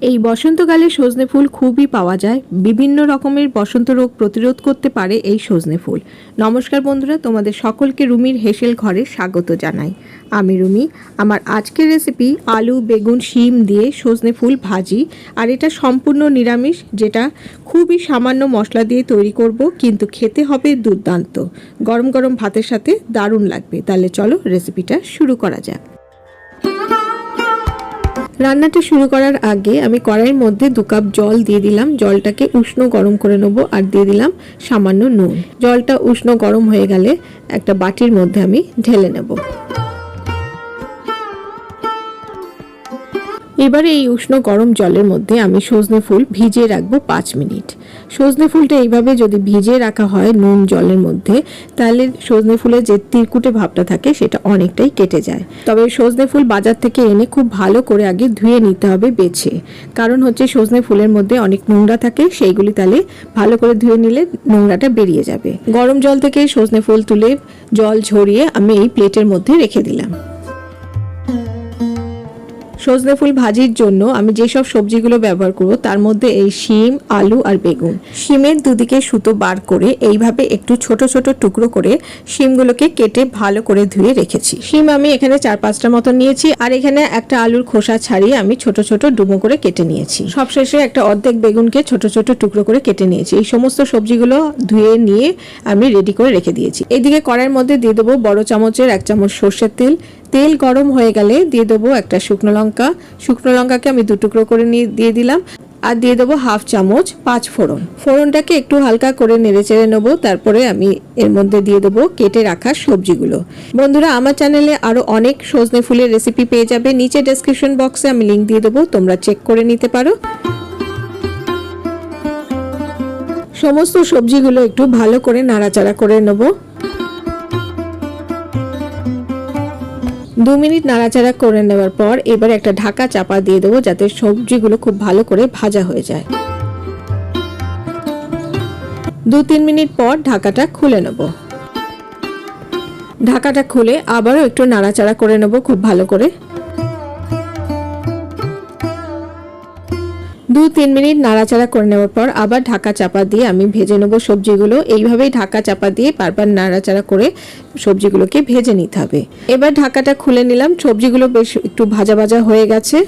এই বসন্তকালে সজনে ফুল খুবই পাওয়া যায়। বিভিন্ন রকমের বসন্ত রোগ প্রতিরোধ করতে পারে এই সজনে ফুল। নমস্কার বন্ধুরা, তোমাদের সকলকে রুমির হেসেল ঘরে স্বাগত জানাই। আমি রুমি, আমার আজকের রেসিপি আলু, বেগুন, শিম দিয়ে সজনে ফুল ভাজি। আর এটা সম্পূর্ণ নিরামিষ, যেটা খুবই সামান্য মশলা দিয়ে তৈরি করব, কিন্তু খেতে হবে দুর্দান্ত। গরম গরম ভাতের সাথে দারুণ লাগবে। তাহলে চলো রেসিপিটা শুরু করা যাক। রান্নাটা শুরু করার আগে আমি কড়াইয়ের মধ্যে দু কাপ জল দিয়ে দিলাম। জলটাকে উষ্ণ গরম করে নেব আর দিয়ে দিলাম সামান্য নুন। জলটা উষ্ণ গরম হয়ে গেলে একটা বাটির মধ্যে আমি ঢেলে নেব। এবারে এই উষ্ণ গরম জলের মধ্যে আমি সজনে ফুল ভিজিয়ে রাখব পাঁচ মিনিট। সজনে ফুলটা এইভাবে যদি ভিজিয়ে রাখা হয় নুন জলের মধ্যে, তাহলে সজনে ফুলের যে তিরকুটে ভাবটা থাকে সেটা অনেকটাই কেটে যায়। তবে সজনে ফুল বাজার থেকে এনে খুব ভালো করে আগে ধুয়ে নিতে হবে বেছে। কারণ হচ্ছে সজনে ফুলের মধ্যে অনেক নোংরা থাকে, সেইগুলি তাহলে ভালো করে ধুয়ে নিলে নোংরাটা বেরিয়ে যাবে। গরম জল থেকে সজনে ফুল তুলে জল ঝরিয়ে আমি এই প্লেটের মধ্যে রেখে দিলাম। সজনে ফুল ভাজির জন্য আমি যেসব সবজিগুলো ব্যবহার করব, তার মধ্যে এই শিম, আলু আর বেগুন। শিমের দুদিকে সুতো বার করে এইভাবে একটু ছোট ছোট টুকরো করে শিমগুলোকে কেটে ভালো করে ধুয়ে রেখেছি। শিম আমি এখানে চার পাঁচটা মতো নিয়েছি আর এখানে একটা আলুর খোসা ছাড়িয়ে আমি ছোট ছোট ডুমো করে কেটে নিয়েছি। সবশেষে একটা অর্ধেক বেগুনকে ছোট ছোট টুকরো করে কেটে নিয়েছি। এই সমস্ত সবজিগুলো ধুয়ে নিয়ে আমি রেডি করে রেখে দিয়েছি। এদিকে কড়াইয়ের মধ্যে দিয়ে দেবো বড় চামচের এক চামচ সর্ষের তেল তেল গরম হয়ে গেলে দিয়ে দেবো একটা শুকনো লঙ্কা। শুকনো লঙ্কাকে আমি দু টুকরো করে নিয়ে দিয়ে দিলাম। আর দিয়ে দেবো হাফ চামচ পাঁচ ফোড়ন। ফোড়নটাকে একটু হালকা করে নেড়ে চেড়ে নেব। তারপরে আমি এর মধ্যে দিয়ে দেবো কেটে রাখা সবজিগুলো। বন্ধুরা, আমার চ্যানেলে আরও অনেক সজনে ফুলের রেসিপি পেয়ে যাবে। নিচে ডেসক্রিপশন বক্সে আমি লিঙ্ক দিয়ে দেবো। তোমরা চেক করে নিতে পারো। সমস্ত সবজিগুলো একটু ভালো করে নাড়াচাড়া করে নেব। দু মিনিট নাড়াচাড়া করে নেওয়ার পর এবার একটা ঢাকা চাপা দিয়ে দেবো যাতে সবজিগুলো খুব ভালো করে ভাজা হয়ে যায়। দু তিন মিনিট পর ঢাকাটা খুলে নেব। ঢাকাটা খুলে আবারও একটু নাড়াচাড়া করে নেব খুব ভালো করে। দু তিন মিনিট নাড়াচাড়া করে নেওয়ার পর আবার ঢাকা চাপা দিয়ে আমি ভেজে নেব সবজিগুলো। এইভাবেই ঢাকা চাপা দিয়ে বারবার নাড়াচাড়া করে সবজিগুলোকে ভেজে নিতে হবে। এবার ঢাকাটা খুলে নিলাম। সবজিগুলো বেশ একটু ভাজা ভাজা হয়ে গেছে।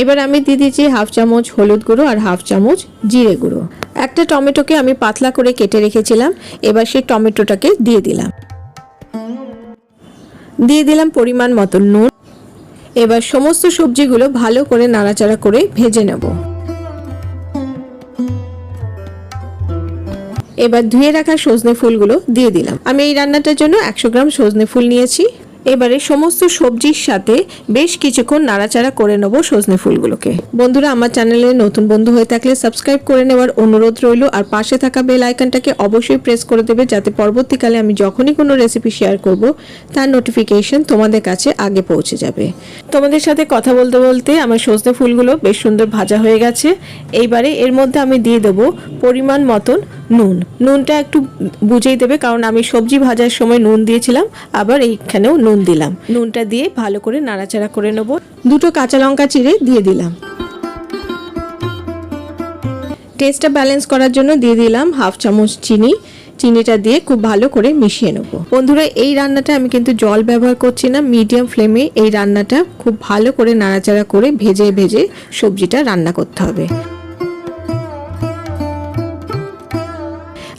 এবার আমি দিয়ে দিয়েছি হাফ চামচ হলুদ গুঁড়ো আর হাফ চামচ জিরে গুঁড়ো। একটা টমেটোকে আমি পাতলা করে কেটে রেখেছিলাম। এবার সেই টমেটোটাকে দিয়ে দিলাম। দিয়ে দিলাম পরিমাণ মতো নুন। এবার সমস্ত সবজিগুলো ভালো করে নাড়াচাড়া করে ভেজে নেব। এবার ধুয়ে রাখা সজনে ফুলগুলো দিয়ে দিলাম। আমি এই রান্নাটার জন্য একশো গ্রাম সজনে ফুল নিয়েছি। এবারে সমস্ত সবজির সাথে বেশ কিছুক্ষণ নাড়াচাড়া করে নেব সজনে ফুলগুলোকে। বন্ধুরা, আমার চ্যানেলে নতুন বন্ধু হয়ে থাকলে সাবস্ক্রাইব করে নেওয়ার অনুরোধ রইল, আর পাশে থাকা বেল আইকনটাকে অবশ্যই প্রেস করে দেবে যাতে পরবর্তীকালে আমি যখনই কোনো রেসিপি শেয়ার করব, তার নোটিফিকেশন তোমাদের কাছে আগে পৌঁছে যাবে। তোমাদের সাথে কথা বলতে বলতে আমার সজনে ফুলগুলো বেশ সুন্দর ভাজা হয়ে গেছে। এইবারে এর মধ্যে আমি দিয়ে দেবো পরিমাণ মতন নুন। নুনটা একটু বুঝেই দেবে, কারণ আমি সবজি ভাজার সময় নুন দিয়েছিলাম, আবার এইখানেও নুন দিলাম। নুনটা দিয়ে ভালো করে নাড়াচাড়া করে নেব। দুটো কাঁচা লঙ্কা চিড়ে দিয়ে দিলাম। টেস্টটা ব্যালেন্স করার জন্য দিয়ে দিলাম হাফ চামচ চিনি। চিনিটা দিয়ে খুব ভালো করে মিশিয়ে নেব। বন্ধুরা, এই রান্নাটা আমি কিন্তু জল ব্যবহার করছি না, মিডিয়াম ফ্লেমে এই রান্নাটা খুব ভালো করে নাড়াচাড়া করে ভেজে ভেজে সবজিটা রান্না করতে হবে।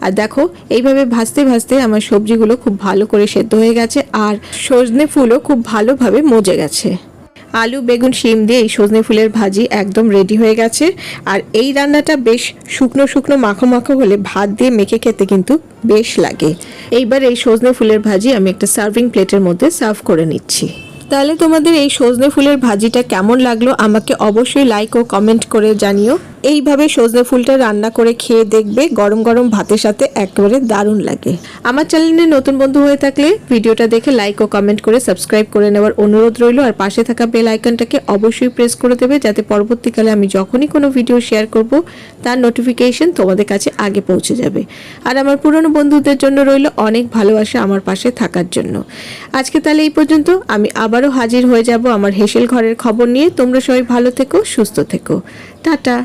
আর দেখো, এইভাবে ভাজতে ভাজতে আমার সবজিগুলো খুব ভালো করে সেদ্ধ হয়ে গেছে আর সজনে ফুলও খুব ভালোভাবে মজে গেছে। আলু, বেগুন, শিম দিয়ে এই সজনে ফুলের ভাজি একদম রেডি হয়ে গেছে। আর এই রান্নাটা বেশ শুকনো শুকনো মাখো মাখো হলে ভাত দিয়ে মেখে খেতে কিন্তু বেশ লাগে। এইবার এই সজনে ফুলের ভাজি আমি একটা সার্ভিং প্লেটের মধ্যে সার্ভ করে নিচ্ছি। তাহলে তোমাদের এই সজনে ফুলের ভাজিটা কেমন লাগল? আমাকে অবশ্যই লাইক ও কমেন্ট করে জানিও। এইভাবে সজনে ফুলটা রান্না করে খেয়ে দেখবে, গরম গরম ভাতের সাথে একেবারে দারুণ লাগে। আমার চ্যানেলে নতুন বন্ধু হয়ে থাকলে ভিডিওটা দেখে লাইক ও কমেন্ট করে সাবস্ক্রাইব করে নেওয়ার অনুরোধ রইল। আর পাশে থাকা বেল আইকনটাকে অবশ্যই প্রেস করে দেবে, যাতে পরবর্তীকালে আমি যখনই কোনো ভিডিও শেয়ার করব, তার নোটিফিকেশন তোমাদের কাছে আগে পৌঁছে যাবে। আর আমার পুরনো বন্ধুদের জন্য রইল অনেক ভালোবাসা আমার পাশে থাকার জন্য। আজকে তাহলে এই পর্যন্ত। আমি আবার আবারও হাজির হয়ে যাব আমার হেসেল ঘরের খবর নিয়ে। তোমরা সবাই ভালো থেকো, সুস্থ থেকো। টাটা।